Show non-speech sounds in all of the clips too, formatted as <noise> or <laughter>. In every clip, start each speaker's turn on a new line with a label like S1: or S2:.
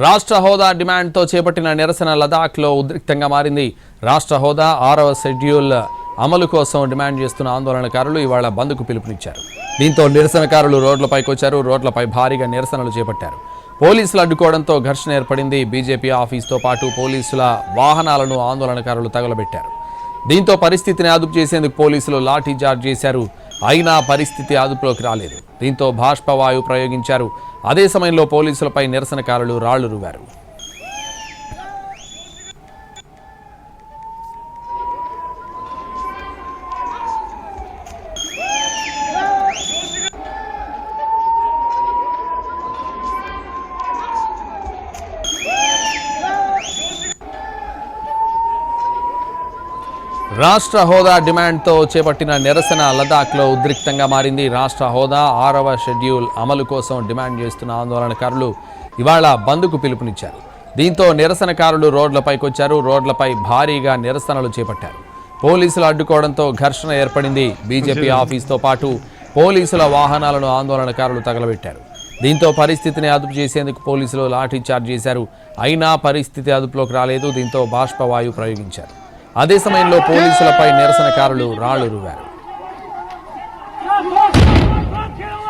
S1: రాష్ట్ర హోదా డిమాండ్తో చేపట్టిన నిరసన లదాఖ్లో ఉద్రిక్తంగా మారింది. రాష్ట్ర హోదా ఆరవ షెడ్యూల్ అమలు కోసం డిమాండ్ చేస్తున్న ఆందోళనకారులు ఇవాళ బంద్కు పిలుపునిచ్చారు. దీంతో నిరసనకారులు రోడ్లపైకి వచ్చారు రోడ్లపై భారీగా నిరసనలు చేపట్టారు. పోలీసులు అడ్డుకోవడంతో ఘర్షణ ఏర్పడింది. బీజేపీ ఆఫీస్తో పాటు పోలీసుల వాహనాలను ఆందోళనకారులు తగలబెట్టారు. దీంతో పరిస్థితిని అదుపు చేసేందుకు పోలీసులు లాఠీ చార్జ్ చేశారు. అయినా పరిస్థితి అదుపులోకి రాలేదు. దీంతో బాష్పవాయు ప్రయోగించారు. అదే సమయంలో పోలీసులపై నిరసనకారులు రాళ్ళు రువారు. రాష్ట్ర హోదా డిమాండ్తో చేపట్టిన నిరసన లదాఖ్లో ఉద్రిక్తంగా మారింది. రాష్ట్ర హోదా ఆరవ షెడ్యూల్ అమలు కోసం డిమాండ్ చేస్తున్న ఆందోళనకారులు ఇవాళ బంద్కు పిలుపునిచ్చారు. దీంతో నిరసనకారులు రోడ్లపైకి వచ్చారు రోడ్లపై భారీగా నిరసనలు చేపట్టారు. పోలీసులు అడ్డుకోవడంతో ఘర్షణ ఏర్పడింది. బీజేపీ <laughs> ఆఫీస్తో పాటు పోలీసుల వాహనాలను ఆందోళనకారులు తగలబెట్టారు. దీంతో పరిస్థితిని అదుపు చేసేందుకు పోలీసులు లాఠీ చార్జ్ చేశారు. అయినా పరిస్థితి అదుపులోకి రాలేదు. దీంతో బాష్పవాయు ప్రయోగించారు. అదే సమయంలో పోలీసులపై నిరసనకారులు రాళ్ళు రువారు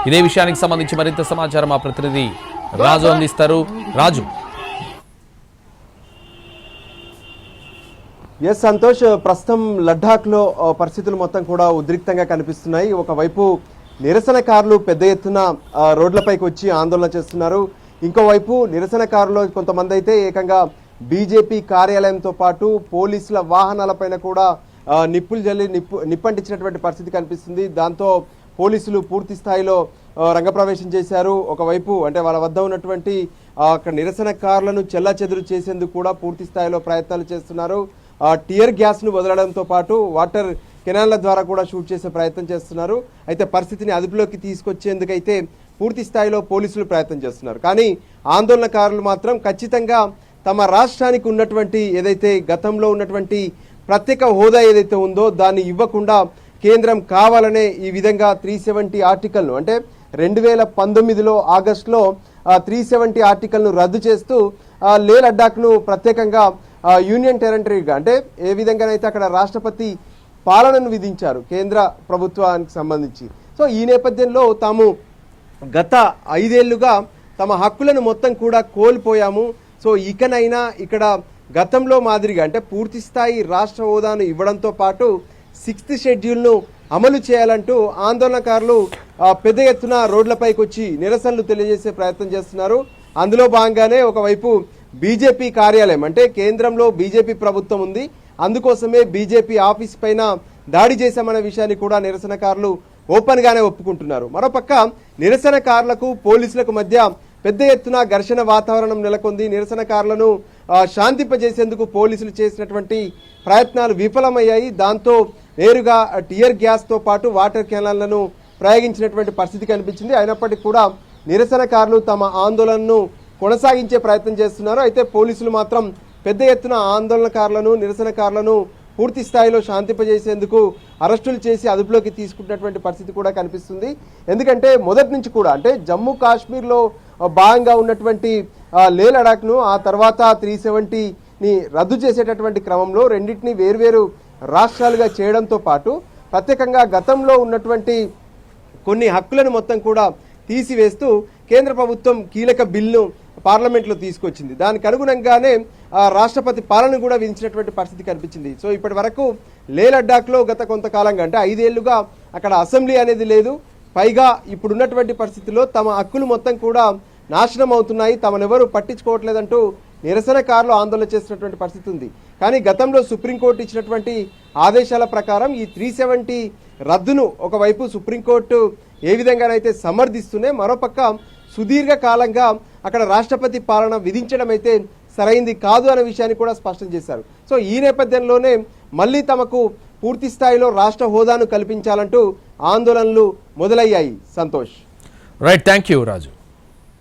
S1: ఇదే విషయానికి సంబంధించి మరింత సమాచారం మా ప్రతినిధి రాజు అందిస్తారు. రాజు.
S2: ఎస్ సంతోష్ ప్రస్తుతం లడ్డాఖ్లో పరిస్థితులు మొత్తం కూడా ఉద్రిక్తంగా కనిపిస్తున్నాయి. ఒకవైపు నిరసనకారులు పెద్ద ఎత్తున రోడ్లపైకి వచ్చి ఆందోళన చేస్తున్నారు. ఇంకోవైపు నిరసనకారులు కొంతమంది అయితే ఏకంగా బీజేపీ కార్యాలయంతో పాటు పోలీసుల వాహనాలపైన కూడా నిప్పులు జల్లి నిప్పు నిప్పంటించినటువంటి పరిస్థితి కనిపిస్తుంది. దాంతో పోలీసులు పూర్తి స్థాయిలో రంగప్రవేశం చేశారు. ఒకవైపు అంటే వాళ్ళ వద్ద ఉన్నటువంటి అక్కడ నిరసనకారులను చెల్లా చెదురు చేసేందుకు కూడా పూర్తి స్థాయిలో ప్రయత్నాలు చేస్తున్నారు. టియర్ గ్యాస్ను వదలడంతో పాటు వాటర్ కెనాల్ల ద్వారా కూడా షూట్ చేసే ప్రయత్నం చేస్తున్నారు. అయితే పరిస్థితిని అదుపులోకి తీసుకొచ్చేందుకైతే పూర్తి స్థాయిలో పోలీసులు ప్రయత్నం చేస్తున్నారు. కానీ ఆందోళనకారులు మాత్రం ఖచ్చితంగా తమ రాష్ట్రానికి ఉన్నటువంటి ఏదైతే గతంలో ఉన్నటువంటి ప్రత్యేక హోదా ఏదైతే ఉందో దాన్ని ఇవ్వకుండా కేంద్రం కావాలనే ఈ విధంగా త్రీ సెవెంటీ ఆర్టికల్ను అంటే రెండు వేల పంతొమ్మిదిలో ఆగస్టులో త్రీ సెవెంటీ ఆర్టికల్ను రద్దు చేస్తూ లే లడ్డాఖ్ను ప్రత్యేకంగా యూనియన్ టెరిటరీగా అంటే ఏ విధంగానైతే అక్కడ రాష్ట్రపతి పాలనను విధించారు కేంద్ర ప్రభుత్వానికి సంబంధించి. సో ఈ నేపథ్యంలో తాము గత ఐదేళ్ళుగా తమ హక్కులను మొత్తం కూడా కోల్పోయాము. సో ఇకనైనా ఇక్కడ గతంలో మాదిరిగా అంటే పూర్తి స్థాయి రాష్ట్ర హోదాను ఇవ్వడంతో పాటు సిక్స్త్ షెడ్యూల్ను అమలు చేయాలంటూ ఆందోళనకారులు పెద్ద ఎత్తున రోడ్లపైకి వచ్చి నిరసనలు తెలియజేసే ప్రయత్నం చేస్తున్నారు. అందులో భాగంగానే ఒకవైపు బీజేపీ కార్యాలయం అంటే కేంద్రంలో బీజేపీ ప్రభుత్వం ఉంది. అందుకోసమే బీజేపీ ఆఫీస్ పైన దాడి చేశామన్న విషయాన్ని కూడా నిరసనకారులు ఓపెన్గానే ఒప్పుకుంటున్నారు. మరోపక్క నిరసనకారులకు పోలీసులకు మధ్య పెద్ద ఎత్తున ఘర్షణ వాతావరణం నెలకొంది. నిరసనకారులను శాంతింపజేసేందుకు పోలీసులు చేసినటువంటి ప్రయత్నాలు విఫలమయ్యాయి. దాంతో నేరుగా టియర్ గ్యాస్తో పాటు వాటర్ కెనాల్లను ప్రయోగించినటువంటి పరిస్థితి కనిపించింది. అయినప్పటికీ కూడా నిరసనకారులు తమ ఆందోళనను కొనసాగించే ప్రయత్నం చేస్తున్నారు. అయితే పోలీసులు మాత్రం పెద్ద ఎత్తున ఆందోళనకారులను నిరసనకారులను పూర్తి స్థాయిలో శాంతింపజేసేందుకు అరెస్టులు చేసి అదుపులోకి తీసుకుంటున్నటువంటి పరిస్థితి కూడా కనిపిస్తుంది. ఎందుకంటే మొదటి నుంచి కూడా అంటే జమ్మూ కాశ్మీర్లో భాగంగా ఉన్నటువంటి లే లడాఖ్ను ఆ తర్వాత త్రీ సెవెంటీని రద్దు చేసేటటువంటి క్రమంలో రెండింటిని వేర్వేరు రాష్ట్రాలుగా చేయడంతో పాటు ప్రత్యేకంగా గతంలో ఉన్నటువంటి కొన్ని హక్కులను మొత్తం కూడా తీసివేస్తూ కేంద్ర ప్రభుత్వం కీలక బిల్లును పార్లమెంట్లో తీసుకొచ్చింది. దానికి అనుగుణంగానే రాష్ట్రపతి పాలన కూడా విధించినటువంటి పరిస్థితి కనిపించింది. సో ఇప్పటి వరకు లే లడ్డాఖ్లో గత కొంతకాలంగా అంటే ఐదేళ్ళుగా అక్కడ అసెంబ్లీ అనేది లేదు. పైగా ఇప్పుడున్నటువంటి పరిస్థితుల్లో తమ హక్కులు మొత్తం కూడా నాశనం అవుతున్నాయి. తమనెవరూ పట్టించుకోవట్లేదంటూ నిరసనకారులు ఆందోళన చేసినటువంటి పరిస్థితి ఉంది. కానీ గతంలో సుప్రీంకోర్టు ఇచ్చినటువంటి ఆదేశాల ప్రకారం ఈ త్రీ సెవెంటీ రద్దును ఒకవైపు సుప్రీంకోర్టు ఏ విధంగానైతే సమర్థిస్తూనే మరోపక్క సుదీర్ఘకాలంగా అక్కడ రాష్ట్రపతి పాలన విధించడం అయితే సరైంది కాదు అనే విషయాన్ని కూడా స్పష్టం చేశారు. సో ఈ నేపథ్యంలోనే మళ్ళీ తమకు పూర్తి స్థాయిలో రాష్ట్ర హోదాను కల్పించాలంటూ ఆందోళనలు మొదలయ్యాయి. Santosh.
S1: Right thank you Raju